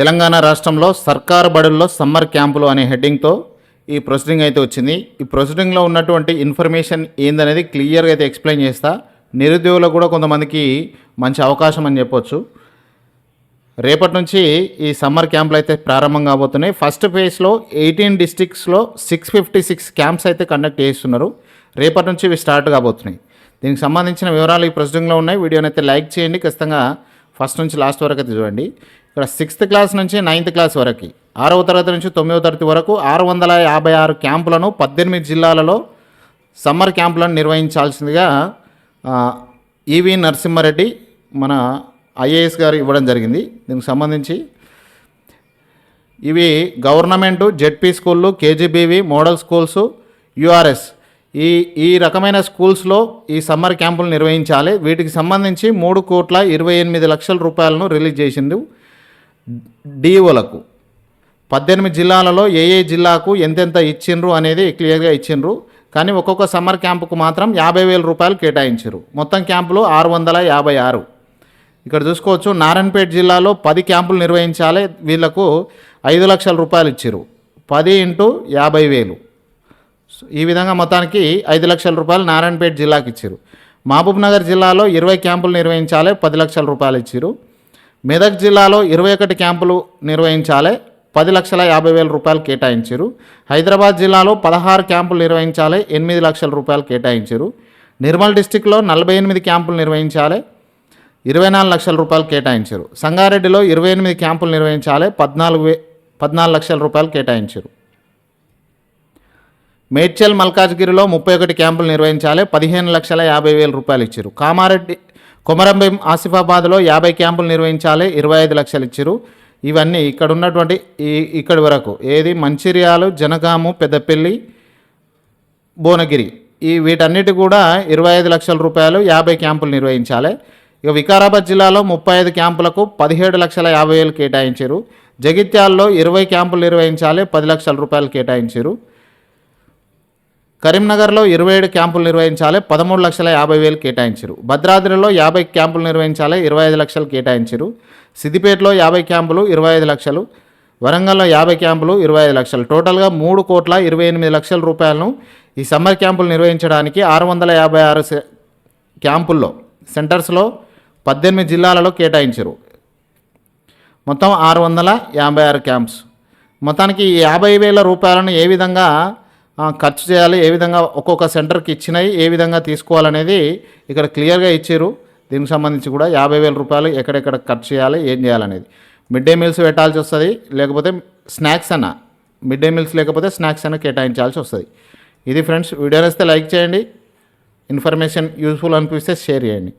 తెలంగాణ రాష్ట్రంలో సర్కార్ బడుల్లో సమ్మర్ క్యాంపులు అనే హెడ్డింగ్తో ఈ ప్రొసీడింగ్ అయితే వచ్చింది. ఈ ప్రొసీడింగ్లో ఉన్నటువంటి ఇన్ఫర్మేషన్ ఏందనేది క్లియర్గా అయితే ఎక్స్ప్లెయిన్ చేస్తా. నిరుద్యోగులకు కూడా కొంతమందికి మంచి అవకాశం అని చెప్పొచ్చు. రేపటి నుంచి ఈ సమ్మర్ క్యాంపులు అయితే ప్రారంభం కాబోతున్నాయి. ఫస్ట్ ఫేజ్లో ఎయిటీన్ డిస్టిక్స్లో సిక్స్ ఫిఫ్టీ సిక్స్ క్యాంప్స్ అయితే కండక్ట్ చేస్తున్నారు. రేపటి నుంచి ఇవి స్టార్ట్ కాబోతున్నాయి. దీనికి సంబంధించిన వివరాలు ఈ ప్రొసీడింగ్లో ఉన్నాయి. వీడియోని అయితే లైక్ చేయండి. ఖచ్చితంగా ఫస్ట్ నుంచి లాస్ట్ వరకు అయితే చూడండి. ఇక్కడ సిక్స్త్ క్లాస్ నుంచి నైన్త్ క్లాస్ వరకు ఆరవ తరగతి నుంచి తొమ్మిదవ తరగతి వరకు ఆరు వందల యాభై ఆరు క్యాంపులను పద్దెనిమిది జిల్లాలలో సమ్మర్ క్యాంపులను నిర్వహించాల్సిందిగా ఈవి నరసింహారెడ్డి మన ఐఏఎస్ గారు ఇవ్వడం జరిగింది. దీనికి సంబంధించి ఇవి గవర్నమెంటు జెడ్పీ స్కూళ్ళు కేజీబీవి మోడల్ స్కూల్స్ యుఆర్ఎస్ ఈ ఈ రకమైన స్కూల్స్లో ఈ సమ్మర్ క్యాంపులు నిర్వహించాలి. వీటికి సంబంధించి మూడు కోట్ల ఇరవై ఎనిమిది లక్షల రూపాయలను రిలీజ్ చేసింది డిఓలకు. పద్దెనిమిది జిల్లాలలో ఏ ఏ జిల్లాకు ఎంతెంత ఇచ్చిండ్రు అనేది క్లియర్గా ఇచ్చిండ్రు. కానీ ఒక్కొక్క సమ్మర్ క్యాంపుకు మాత్రం యాభై వేల రూపాయలు కేటాయించారు మొత్తం క్యాంపులు ఆరు వందల యాభై ఆరు. ఇక్కడ చూసుకోవచ్చు నారాయణపేట జిల్లాలో పది క్యాంపులు నిర్వహించాలి. వీళ్ళకు ఐదు లక్షల రూపాయలు ఇచ్చారు పది ఇంటూ యాభై వేలు. ఈ విధంగా మొత్తానికి ఐదు లక్షల రూపాయలు నారాయణపేట జిల్లాకి ఇచ్చారు మహబూబ్నగర్ జిల్లాలో ఇరవై క్యాంపులు నిర్వహించాలి పది లక్షల రూపాయలు ఇచ్చారు మెదక్ జిల్లాలో ఇరవై ఒకటి క్యాంపులు నిర్వహించాలి. పది లక్షల యాభై వేల రూపాయలు కేటాయించారు హైదరాబాద్ జిల్లాలో పదహారు క్యాంపులు నిర్వహించాలి ఎనిమిది లక్షల రూపాయలు కేటాయించారు నిర్మల్ డిస్టిక్లో నలభై ఎనిమిది క్యాంపులు నిర్వహించాలి ఇరవై నాలుగు లక్షల రూపాయలు కేటాయించారు సంగారెడ్డిలో ఇరవై ఎనిమిది క్యాంపులు నిర్వహించాలి పద్నాలుగు వే పద్నాలుగు లక్షల రూపాయలు కేటాయించారు మేడ్చల్ మల్కాజ్గిరిలో ముప్పై ఒకటి క్యాంపులు నిర్వహించాలి పదిహేను లక్షల యాభై వేల రూపాయలు ఇచ్చారు కామారెడ్డి కొమరంభీం ఆసిఫాబాద్లో యాభై క్యాంపులు నిర్వహించాలి ఇరవై ఐదు లక్షలు ఇచ్చారు. ఇవన్నీ ఇక్కడ ఉన్నటువంటి ఈ ఇక్కడి వరకు. ఏది? మంచిర్యాలు జనగాము పెద్దపల్లి భువనగిరి. ఈ వీటన్నిటి కూడా ఇరవై ఐదు లక్షల రూపాయలు యాభై క్యాంపులు నిర్వహించాలి. ఇక వికారాబాద్ జిల్లాలో ముప్పై ఐదు క్యాంపులకు పదిహేడు లక్షల యాభై వేలు కేటాయించారు. జగిత్యాల్లో ఇరవై క్యాంపులు నిర్వహించాలి పది లక్షల రూపాయలు కేటాయించారు. కరీంనగర్లో ఇరవై ఏడు క్యాంపులు నిర్వహించాలి పదమూడు లక్షల యాభై వేలు కేటాయించారు. భద్రాద్రిలో యాభై క్యాంపులు నిర్వహించాలి ఇరవై ఐదు లక్షలు కేటాయించారు. సిద్దిపేటలో యాభై క్యాంపులు ఇరవై ఐదు లక్షలు. వరంగల్లో యాభై క్యాంపులు ఇరవై ఐదు లక్షలు. టోటల్గా మూడు కోట్ల ఇరవై ఎనిమిది లక్షల రూపాయలను ఈ సమ్మర్ క్యాంపులు నిర్వహించడానికి ఆరు వందల యాభై ఆరు సె- క్యాంపుల్లో సెంటర్స్లో పద్దెనిమిది జిల్లాలలో కేటాయించారు. మొత్తం ఆరు వందల యాభై ఆరు క్యాంప్స్. మొత్తానికి ఈ యాభై వేల రూపాయలను ఏ విధంగా ఖర్చు చేయాలి ఏ విధంగా ఒక్కొక్క సెంటర్కి ఇచ్చినాయి ఏ విధంగా తీసుకోవాలనేది ఇక్కడ క్లియర్గా ఇచ్చారు. దీనికి సంబంధించి కూడా యాభై వేల రూపాయలు ఎక్కడెక్కడ ఖర్చు చేయాలి ఏం చేయాలనేది. మిడ్ డే మీల్స్ పెట్టాల్సి వస్తుంది లేకపోతే స్నాక్స్ అన్న. మిడ్ డే మీల్స్ లేకపోతే స్నాక్స్ అన్న కేటాయించాల్సి వస్తుంది. ఇది ఫ్రెండ్స్ వీడియో వస్తే లైక్ చేయండి. ఇన్ఫర్మేషన్ యూస్ఫుల్ అనిపిస్తే షేర్ చేయండి.